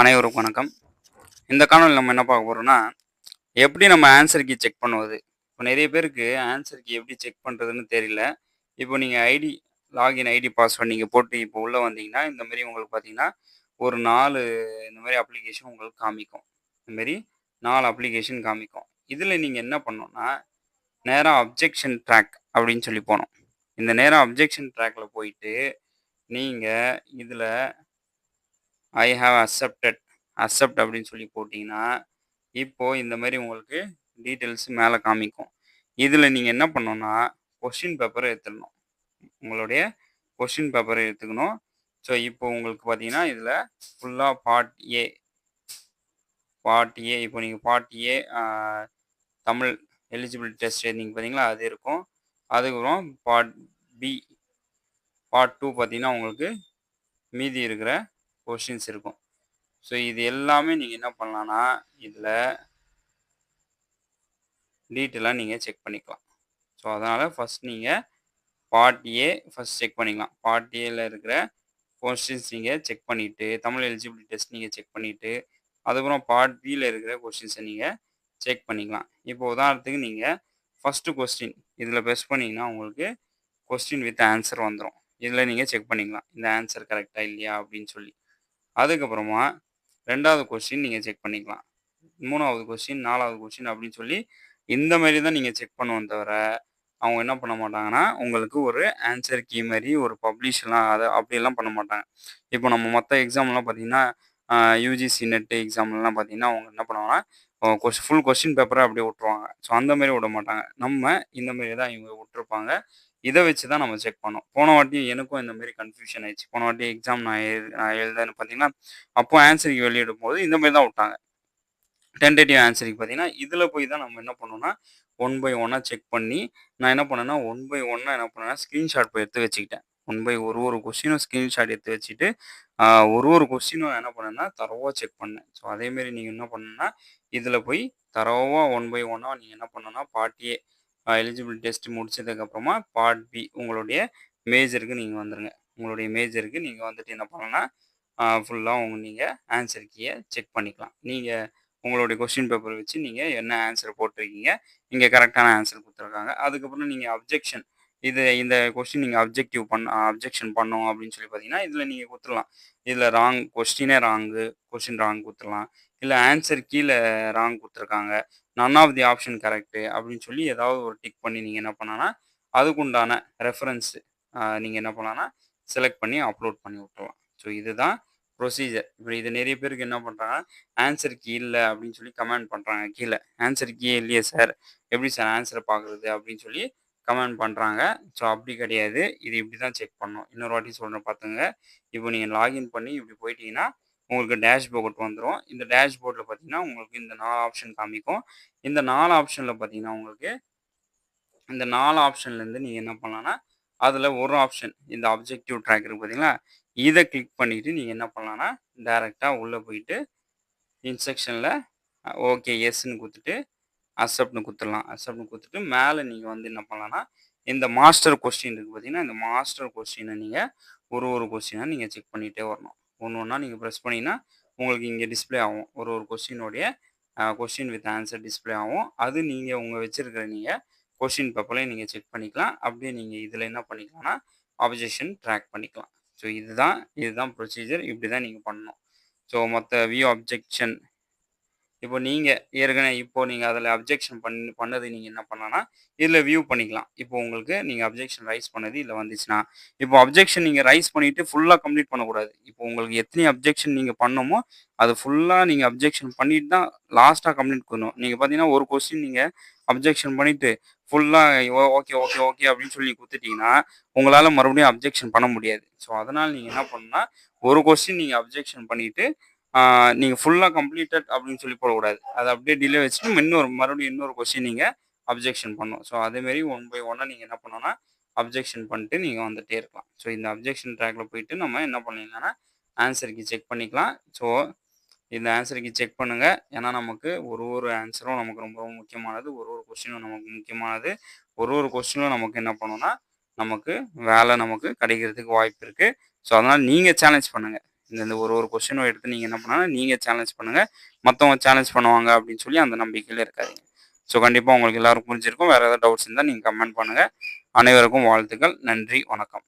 அனைவருக்கும் வணக்கம். இந்த காணொலி நம்ம என்ன பார்க்க போகிறோம்னா எப்படி நம்ம ஆன்சர் கீ செக் பண்ணுவது? இப்போ நிறைய பேருக்கு ஆன்சர் கீ எப்படி செக் பண்ணுறதுன்னு தெரியல. இப்போ நீங்கள் ஐடி லாகின் ஐடி பாஸ்வேர்ட் நீங்கள் போட்டு இப்போ உள்ளே வந்தீங்கன்னா இந்தமாரி உங்களுக்கு பார்த்தீங்கன்னா ஒரு நாலு இந்த மாதிரி அப்ளிகேஷன் உங்களுக்கு காமிக்கும். இந்தமாரி நாலு அப்ளிகேஷன் காமிக்கும். இதில் நீங்கள் என்ன பண்ணோன்னா நேராக அப்ஜெக்ஷன் ட்ராக் அப்படின்னு சொல்லி போனோம் இந்த நேராக அப்ஜெக்ஷன் ட்ராக்கில் போயிட்டு நீங்கள் இதில் ஐ ஹாவ் அக்செப்டட் அக்செப்ட் அப்படின்னு சொல்லி போட்டிங்கன்னா இப்போது இந்த மாதிரி உங்களுக்கு டீட்டெயில்ஸ் மேலே காமிக்கும். இதில் நீங்கள் என்ன பண்ணணும்னா கொஷின் பேப்பரை எடுத்துடணும். உங்களுடைய கொஷின் பேப்பரை எடுத்துக்கணும். ஸோ இப்போ உங்களுக்கு பார்த்தீங்கன்னா இதில் ஃபுல்லாக பார்ட் ஏ பார்ட் ஏ இப்போ நீங்கள் part A Tamil eligibility test எழுதிங்க பார்த்தீங்களா அது இருக்கும். அதுக்கப்புறம் பார்ட் பி பார்ட் டூ பார்த்தீங்கன்னா உங்களுக்கு மீதி இருக்கிற கொஷின்ஸ் இருக்கும். ஸோ இது எல்லாமே நீங்கள் என்ன பண்ணலான்னா இதில் டீட்டெயிலாக நீங்கள் செக் பண்ணிக்கலாம். ஸோ அதனால் ஃபஸ்ட் நீங்கள் பார்ட் ஏ ஃபஸ்ட் செக் பண்ணிக்கலாம். பார்ட் ஏல இருக்கிற கொஷின்ஸ் நீங்கள் செக் பண்ணிவிட்டு தமிழ் எலிஜிபிலிட்டி டெஸ்ட் நீங்கள் செக் பண்ணிவிட்டு அதுக்கப்புறம் பார்ட் பியில் இருக்கிற கொஷின்ஸை நீங்கள் செக் பண்ணிக்கலாம். இப்போ உதாரணத்துக்கு நீங்கள் ஃபஸ்ட்டு கொஸ்டின் இதில் பெஸ்ட் பண்ணிங்கன்னா உங்களுக்கு கொஸ்டின் வித் ஆன்சர் வந்துடும் இதில் நீங்கள் செக் பண்ணிக்கலாம். இந்த ஆன்சர் கரெக்டாக இல்லையா அப்படின்னு சொல்லி. அதுக்கப்புறமா ரெண்டாவது கொஸ்டின் நீங்கள் செக் பண்ணிக்கலாம். மூணாவது கொஸ்டின் நாலாவது கொஸ்டின் அப்படின்னு சொல்லி இந்த மாதிரி தான் நீங்கள் செக் பண்ணுவோம் தவிர அவங்க என்ன பண்ண மாட்டாங்கன்னா உங்களுக்கு ஒரு ஆன்சர் கீ மாதிரி ஒரு பப்ளிஷ்லாம் அதை அப்படியெல்லாம் பண்ண மாட்டாங்க. இப்போ நம்ம மொத்த எக்ஸாம்லாம் பார்த்தீங்கன்னா யூஜிசி நெட் எக்ஸாம்லாம் பார்த்தீங்கன்னா அவங்க என்ன பண்ணுவாங்கன்னா கொஸ் ஃபுல் கொஸ்டின் பேப்பரை அப்படியே விட்ருவாங்க ஸோ அந்த மாதிரி விட மாட்டாங்க. நம்ம இந்த மாதிரி தான் இவங்க விட்டுருப்பாங்க. இதை வச்சு தான் நம்ம செக் பண்ணோம். போன வாட்டியும் எனக்கும் இந்த மாதிரி கன்ஃபியூஷன் ஆயிடுச்சு. போன வாட்டி எக்ஸாம் நான் எழு நான் எழுதுன்னு பார்த்தீங்கன்னா அப்போ ஆன்சருக்கு வெளியிடும் போது இந்த மாதிரி தான் விட்டாங்க. டென்டேட்டிவ் ஆன்சருக்கு பார்த்தீங்கன்னா இதில் போய் தான் நம்ம என்ன பண்ணோம்னா ஒன் பை ஒன்னாக செக் பண்ணி நான் என்ன பண்ணேன்னா ஒன் பை ஒன்னாக என்ன பண்ணேன்னா ஸ்க்ரீன்ஷாட் போய் எடுத்து வச்சுக்கிட்டேன். ஒன் பை ஒரு ஒரு கொஸ்டினும் ஸ்க்ரீன்ஷாட் எடுத்து வச்சுட்டு ஒரு ஒரு கொஸ்டினும் என்ன பண்ணேன்னா தரவாக செக் பண்ணேன். ஸோ அதேமாரி நீங்கள் என்ன பண்ணணும்னா இதில் போய் தரவாக ஒன் பை ஒன்னாக நீங்கள் என்ன பண்ணணும்னா பாட்டியே எலிஜிபிள் டெஸ்ட் முடிச்சதுக்கப்புறமா பார்ட் பி உங்களுடைய மேஜருக்கு நீங்கள் வந்துடுங்க உங்களுடைய மேஜருக்கு நீங்கள் வந்துட்டு என்ன பண்ணலாம்னா ஃபுல்லாக உங்க நீங்கள் ஆன்சர் கீயை செக் பண்ணிக்கலாம். நீங்கள் உங்களுடைய கொஸ்டின் பேப்பர் வச்சு நீங்கள் என்ன ஆன்சர் போட்டிருக்கீங்க இங்கே கரெக்டான ஆன்சர் கொடுத்துருக்காங்க. அதுக்கப்புறம் நீங்கள் அப்ஜெக்ஷன் இது இந்த கொஸ்டின் நீங்கள் அப்ஜெக்டிவ் பண்ண அப்ஜெக்ஷன் பண்ணோம் அப்படின்னு சொல்லி பார்த்தீங்கன்னா இதில் நீங்கள் கொடுத்துடலாம். இதில் ராங் கொஸ்டினே ராங்கு கொஸ்டின் ராங் கொடுத்துடலாம். இல்லை ஆன்சர் கீழே ராங் கொடுத்துருக்காங்க. None of the option correct அப்படின்னு சொல்லி ஏதாவது ஒரு டிக் பண்ணி நீங்கள் என்ன பண்ணலான்னா அதுக்குண்டான ரெஃபரன்ஸு நீங்கள் என்ன பண்ணலான்னா செலக்ட் பண்ணி அப்லோட் பண்ணி விட்டுலாம் ஸோ இதுதான் ப்ரொசீஜர் இப்போ இது நிறைய பேருக்கு என்ன பண்ணுறாங்க ஆன்சர் கீ இல்லை அப்படின்னு சொல்லி கமெண்ட் பண்ணுறாங்க கீழே. ஆன்சர் கீ இல்லையே சார் எப்படி சார் ஆன்சரை பார்க்குறது அப்படின்னு சொல்லி கமெண்ட் பண்ணுறாங்க ஸோ அப்படி கிடையாது. இது இப்படி தான் செக் பண்ணணும். இன்னொரு வாட்டி சொல்கிறேன் பார்த்துங்க. இப்போ நீங்கள் லாகின் பண்ணி இப்படி போயிட்டீங்கன்னா உங்களுக்கு டேஷ்போர்ட் வந்துடும் இந்த டேஷ்போர்டில் பார்த்தீங்கன்னா உங்களுக்கு இந்த நாலு ஆப்ஷன் காமிக்கும். இந்த நாலு ஆப்ஷனில் பார்த்தீங்கன்னா உங்களுக்கு இந்த நாலு ஆப்ஷன்லேருந்து நீங்கள் என்ன பண்ணலான்னா அதில் ஒரு ஆப்ஷன் இந்த அப்ஜெக்டிவ் ட்ராக் பார்த்தீங்களா? இதை கிளிக் பண்ணிவிட்டு நீங்கள் என்ன பண்ணலான்னா டேரெக்டாக உள்ளே போயிட்டு இன்ஸ்ட்ரக்ஷனில் ஓகே எஸ்ன்னு கொடுத்துட்டு அக்செப்ட்னு கொடுத்துடலாம் அக்செப்ட்னு கொடுத்துட்டு மேலே நீங்கள் வந்து என்ன பண்ணலான்னா இந்த மாஸ்டர் கொஸ்டின் இருக்குது பார்த்தீங்கன்னா இந்த மாஸ்டர் கொஸ்டினை நீங்கள் ஒரு ஒரு கொஸ்டினாக நீங்கள் செக் பண்ணிகிட்டே வரணும். ஒன்று ஒன்றா நீங்கள் ப்ரெஸ் பண்ணிங்கன்னா உங்களுக்கு இங்கே டிஸ்பிளே ஆகும். ஒரு ஒரு கொஸ்டினுடைய கொஸ்டின் வித் ஆன்சர் டிஸ்பிளே ஆகும். அது நீங்கள் உங்கள் வச்சுருக்கிற நீங்கள் கொஸ்டின் பேப்பர்லையும் நீங்கள் செக் பண்ணிக்கலாம். அப்படியே நீங்கள் இதில் என்ன பண்ணிக்கலாம்னா அப்ஜெக்ஷன் ட்ராக் பண்ணிக்கலாம். ஸோ இதுதான் இதுதான் ப்ரொசீஜர் இப்படி தான் நீங்கள் பண்ணணும். ஸோ மற்ற வியூ அப்ஜெக்ஷன் இப்போ நீங்கள் ஏற்கனவே இப்போ நீங்கள் அதில் அப்ஜெக்ஷன் பண்ணி பண்ணது நீங்கள் என்ன பண்ணலாம்னா இதில் வியூ பண்ணிக்கலாம். இப்போ உங்களுக்கு நீங்கள் அப்ஜெக்ஷன் ரைஸ் பண்ணது இதில் வந்துச்சுன்னா இப்போ அப்ஜெக்ஷன் நீங்கள் ரைஸ் பண்ணிவிட்டு ஃபுல்லாக கம்ப்ளீட் பண்ணக்கூடாது. இப்போ உங்களுக்கு எத்தனை அப்ஜெக்ஷன் நீங்கள் பண்ணணுமோ அது ஃபுல்லாக நீங்கள் அப்ஜெக்ஷன் பண்ணிட்டு தான் லாஸ்ட்டாக கம்ப்ளீட் பண்ணணும். நீங்கள் பார்த்தீங்கன்னா ஒரு கொஸ்டின் நீங்கள் அப்ஜெக்ஷன் பண்ணிவிட்டு ஃபுல்லாக ஓகே ஓகே ஓகே அப்படின்னு சொல்லி கொடுத்துட்டீங்கன்னா உங்களால் மறுபடியும் அப்ஜெக்ஷன் பண்ண முடியாது. ஸோ அதனால் நீங்கள் என்ன பண்ணணும்னா ஒரு கொஸ்டின் நீங்கள் அப்ஜெக்ஷன் பண்ணிவிட்டு நீங்கள் ஃபுல்லாக கம்ப்ளீட்டட் அப்படின்னு சொல்லி போடக்கூடாது. அதை அப்படியே டிலே வச்சுட்டு இன்னொரு மறுபடியும் இன்னொரு கொஸ்டின் நீங்கள் அப்ஜெக்ஷன் பண்ணும் ஸோ அதேமாரி ஒன் பை ஒன்னாக நீங்கள் என்ன பண்ணோன்னா அப்ஜெக்ஷன் பண்ணிட்டு நீங்கள் வந்துகிட்டே இருக்கலாம். ஸோ இந்த அப்ஜெக்ஷன் ட்ராக்ல போயிட்டு நம்ம என்ன பண்ணிடலாம்னா ஆன்சருக்கு செக் பண்ணிக்கலாம். ஸோ இந்த ஆன்சருக்கு செக் பண்ணுங்கள் ஏன்னா நமக்கு ஒரு ஒரு ஆன்சரும் நமக்கு ரொம்ப ரொம்ப முக்கியமானது. ஒரு ஒரு கொஸ்டினும் நமக்கு முக்கியமானது. ஒரு ஒரு கொஸ்டினும் நமக்கு என்ன பண்ணணும்னா நமக்கு வேலை நமக்கு கிடைக்கிறதுக்கு வாய்ப்பு இருக்குது ஸோ அதனால் நீங்கள் சேலஞ்ச் பண்ணுங்கள் இந்த ஒரு ஒரு கொஸ்டினும் எடுத்து நீங்கள் என்ன பண்ணாலும் நீங்கள் சேலஞ்ச் பண்ணுங்கள் மற்றவங்க சேலஞ்ச் பண்ணுவாங்க அப்படின்னு சொல்லி அந்த நம்பிக்கையில் இருக்காதிங்க. ஸோ கண்டிப்பாக உங்களுக்கு எல்லாரும் புரிஞ்சிருக்கும். வேறு ஏதாவது டவுட்ஸ் இருந்தால் நீங்கள் கமெண்ட் பண்ணுங்கள் அனைவருக்கும் வாழ்த்துக்கள். நன்றி. வணக்கம்.